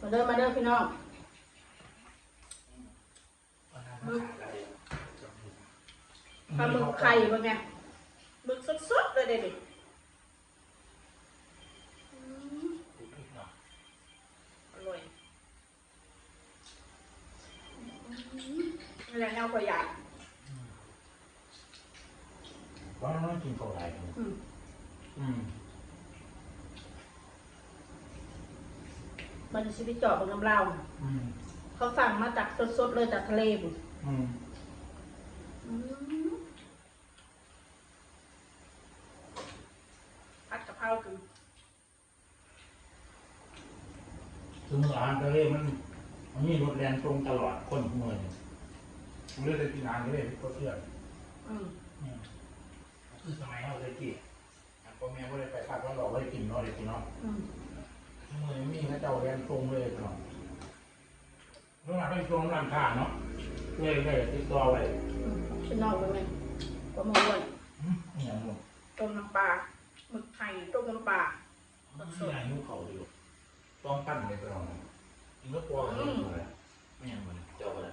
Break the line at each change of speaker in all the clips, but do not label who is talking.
มาเด้อมาเด้อพี่น้องปลาหมึกไข่บ่แม่หมึกสดๆเลยเด็ดอร่อยนี่แหละแนวขยะ
ว่าน้องกินเท่าไหร่กัน
อืม
อืม
มันชีวิตเจาะบนน้ำเล่า
อืม
เขาสั่งมาจากสดๆเลยจากทะเลบุ
อืม
ผัดกะเพราคือ
คือมืออาหารทะเลมันมันมีรถแรงตรงตลอดคนหัวเนี่ยผมเลือกเลยกินอาหารทะเลก็เชื่อ
อืม
อืมคือสมัยเราเลยกินอะพ่อแม่ก็เลยไปฝากว่าเราไม่ได้กินเนาะเด็กกินเนาะ
อืม
มือนี้มีพระเจ้าแรงตรงเลยตลอดเรื่องอะไรตรงร้านค้าเนาะเลยเลยติดต่อไว้
อืมชิ้นนอกเลยไหมปลาหมึกอ้วน
อืมอหย่างหมด
ต้มน้ำปลาหมึกไข่ต้มน้ำปลา
ไม่อยากยุ่งเขาเลยลูกต้องปั้นเลยตลอดนะกินก็ปวดเลยไม่อย่างมันเจ้าอะไร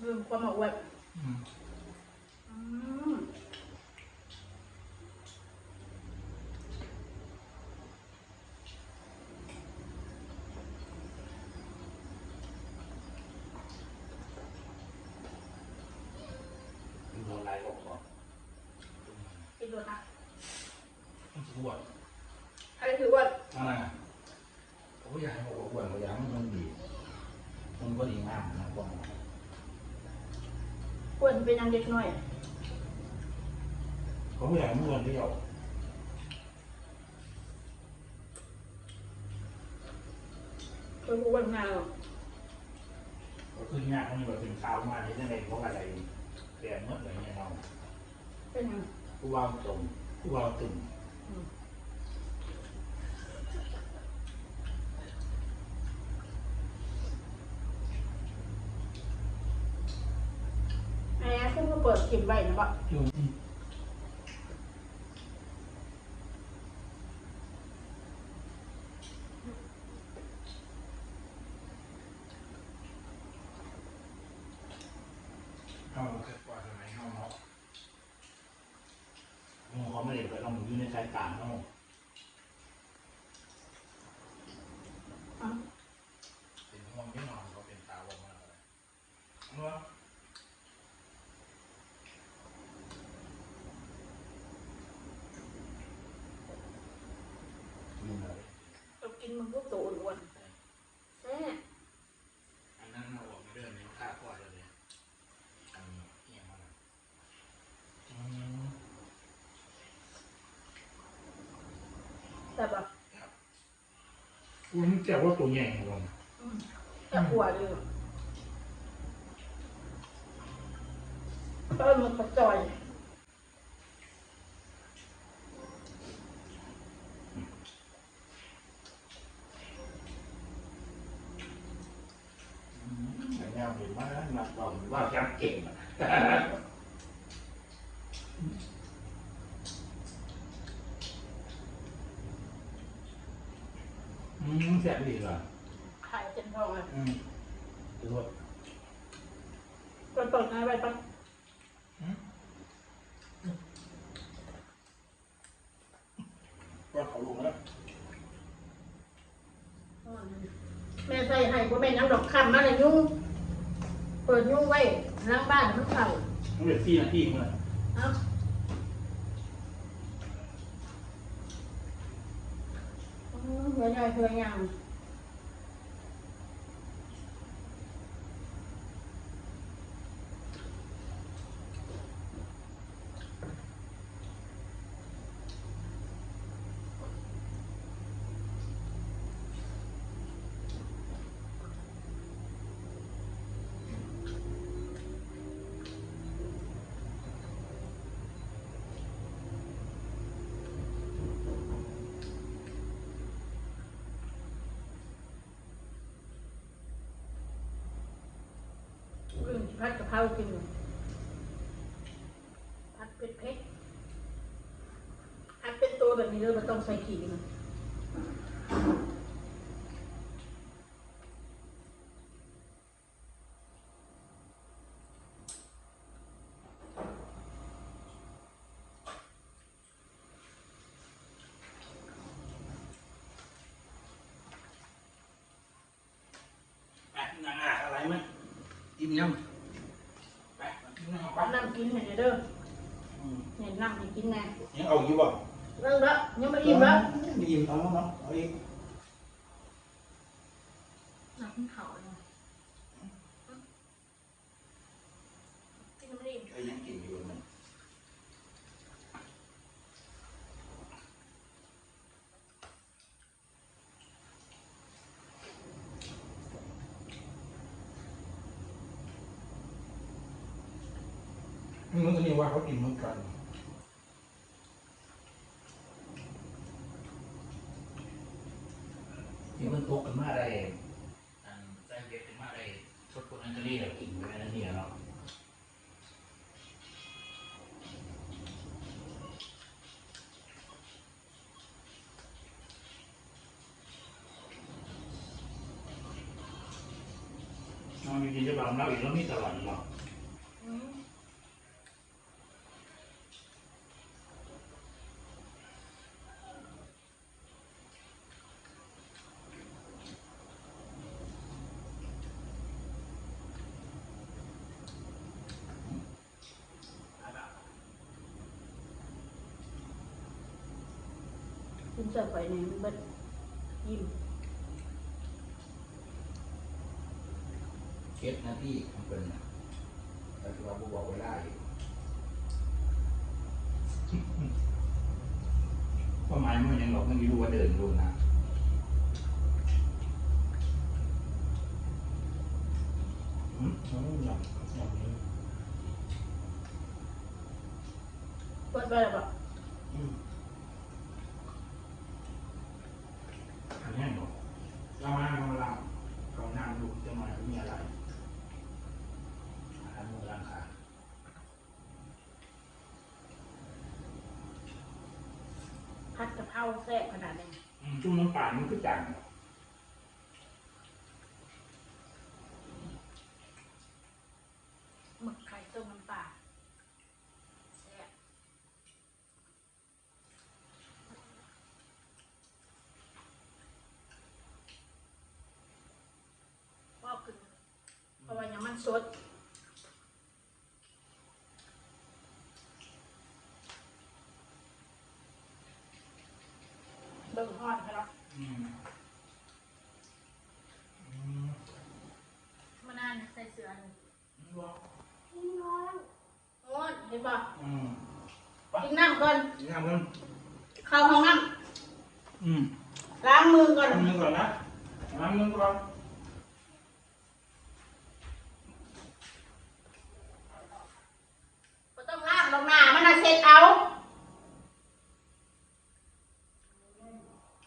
ลืมความอ้วน
อืม
อืม
โดนลายออกก่อน
กินดูนะ
มันจะปวด
ใครถือว่า
อะไรอะผมอยากให้บอกว่าปวดอยากให้มันดีมันก็ดีมากนะบอก
อ้วนเป็นยังเด็กน้อย
เขาอยากให้มันอ้วนเดียว
เป็นอ้วนงานหรอก
ก็คือยากมันแบบเป็นข้าวมาในเรื่องอะไรเพราะอะไรแก่เมื่อไหร่เนี่ยเรา
เป็นยัง
ผู้ว่าตรงผู้ว่าตึง
อืมแอร์ซึ่งก็เปิดกินไว้นะบ่
อยู่ที่เขาเกิดกว่าสมัยเขาเนาะ เขาไม่ได้ไปลองอยู่ในสายตาเขา
อะ
เป็นห่วงไม่นอนเขาเป็นตาบอดมาเลยเมื่อลืมเลย
เรากินมันก็โตอ้วนๆแซ่
อันนั้นเราออกมาเดินในท่าก่อนเลยอันนี้เอียงมาแล้วอืม
แต่แบบ
อุ้ยเจ้าว่าตัวใหญ่กว่า
อืมแต่หัวเลยต้นมันกระจอย
แต่แนวเห็นว่านักบอลว่าแชมป์เก่งอะ อืมแซ่บดีเหรอ
ไข่เต็มท้องเลย
อืมดูว่า
ก็ตกในไปปะ
ว่าเขาลงแล้ว
แม่ใส่ให้ก็แม่ยังดอกคำมาเลยยุ่งเปิดยุ่งไว้ล้างบ้านมันเข่า
มันเป็นสี่นาทีมั้ง
เอ้าอืม หัวใหญ่หัวยาว ผัดกะเพรากินผัดเผ็ดๆผัดเป็นตัวแบบนี้เลยมันต้องใส่ขิ
งอะไรมั้ยอิ่มยัง ป
น้ำกินให้เด้อ
อืม
เห็นน้ำให้กินแน่
ยังเอาอยู่บ่
เริ่มแล้วยังไม่อิ่มแล้ว
ไม่อิ่มเอาแล้วเนาะเอาอีก
น้ำขึ้นเขาเลยกินน้ำไม่อิ่ม
ไอ้ยังกินอยู่มัน มันก็นี่ว่าเขากินเหมือนกันที่มันตกกันมาได้อันแจ้งเด็กกันมาได้ชดคนอันนี้เรากินไปแล้วนี่เนาะน้องมีกินจะบำเราอีกแล้วมีตลอด กิ
นเสิร์ฟไปเนี่ยมันเบิดยิ้ม
เก็บหน้าที่ของเป็นนะแต่ที่ว่าผู้บอกเวลาอยู่ความหมายมันยังหรอกมันอยู่ว่าเดินดูนะอืมอืมอย่างอย่างนี้
เปิดไปแล้วบอก
อืมอันนี้หรอกเรามาเรามาเราเรานั่งดูจะมามีอะไรอาหารมือร่างกาย
ผัดกะเพราแซ่บขนาดนี้
อืมจุ่มน้ำปลามันก็จัง
หมึกไข่ต้มน้ำปลาแซ่บว่าขึ้นเพราะว่ายังมัน สดเบิ่งฮอดครับ
อืมอืม
มานานใส่เสื้อนี่
บอก
พี่น้องโอ้ยเห็นป่ะ
อืม
กินน้ำก่อน
นี่ทำกัน
เข้าห้องน้
อืมำ
ล้างมือก่อน
ทำมือก่อนนะล้างมือก่อน
บ่ต้องล้างลงหน้ามันน่ะเสร็จเอา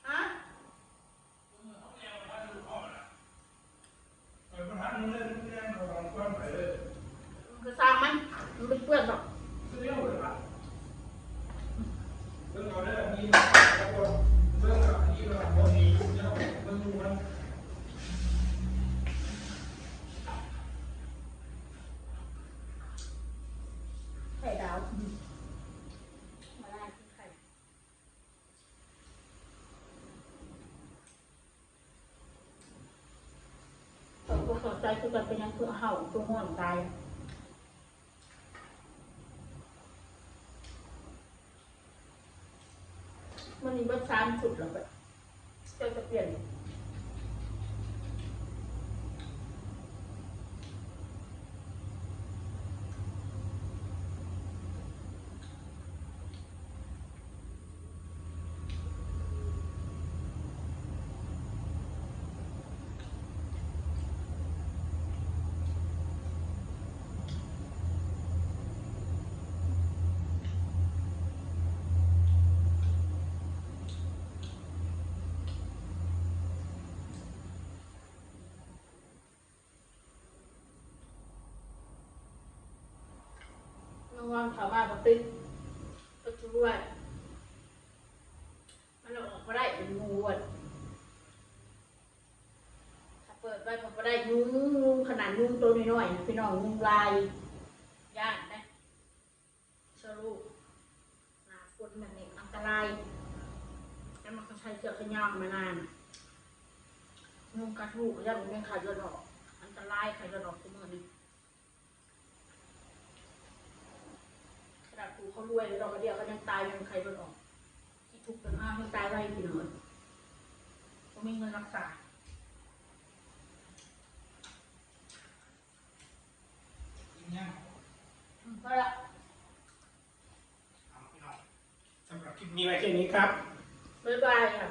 ฮะ
ไปประทานมือเลยเรียนระวังก้อนไปเลย
มันคือสร้างมันมันเป็นเปื้อนหรอก
ซื้อเรื่องเลยป่ะเรื่องเอาได้แบบนี้แล้วก็เรื่องแบบนี้เรื่องแบบนี้เรื่องเรื่องดูมัน
ไข่ดาวมาล้างไข่ เราก็เข้าใจคือกันเป็นยังคือเห่าตัวห่วงตายมันมีรสชาติสุดแล้วแบบจะจะเปลี่ยน วางเขามาก็ติดก็ช่วยมันออกมาได้เป็นงูอะถ้าเปิดไว้มันก็ได้ยุงงูขนาดยุงตัวน้อยๆพี่น้องยุงลายย่านนะสรุปหนาฝนแบบนี้อันตรายแล้วมันก็ใช้เสือกขย่างมานานยุงกัดลูกย่ามันเป็นไข่เลือดออกอันตรายข่เลือดออกทุกมือนี่ เขารวยเลยดอกกระเดียวก็ยังตายยังใครเป็นออกที่ทุกข์เป็นอ้าวให้ตายไว้พี่น้องก็มีเงินรักษา
กินยัง
อืมก็ละ
เอาพี่น้องสำหรับคลิปนี้ไว้แค่นี้ครับ
บ๊ายบายค่ะ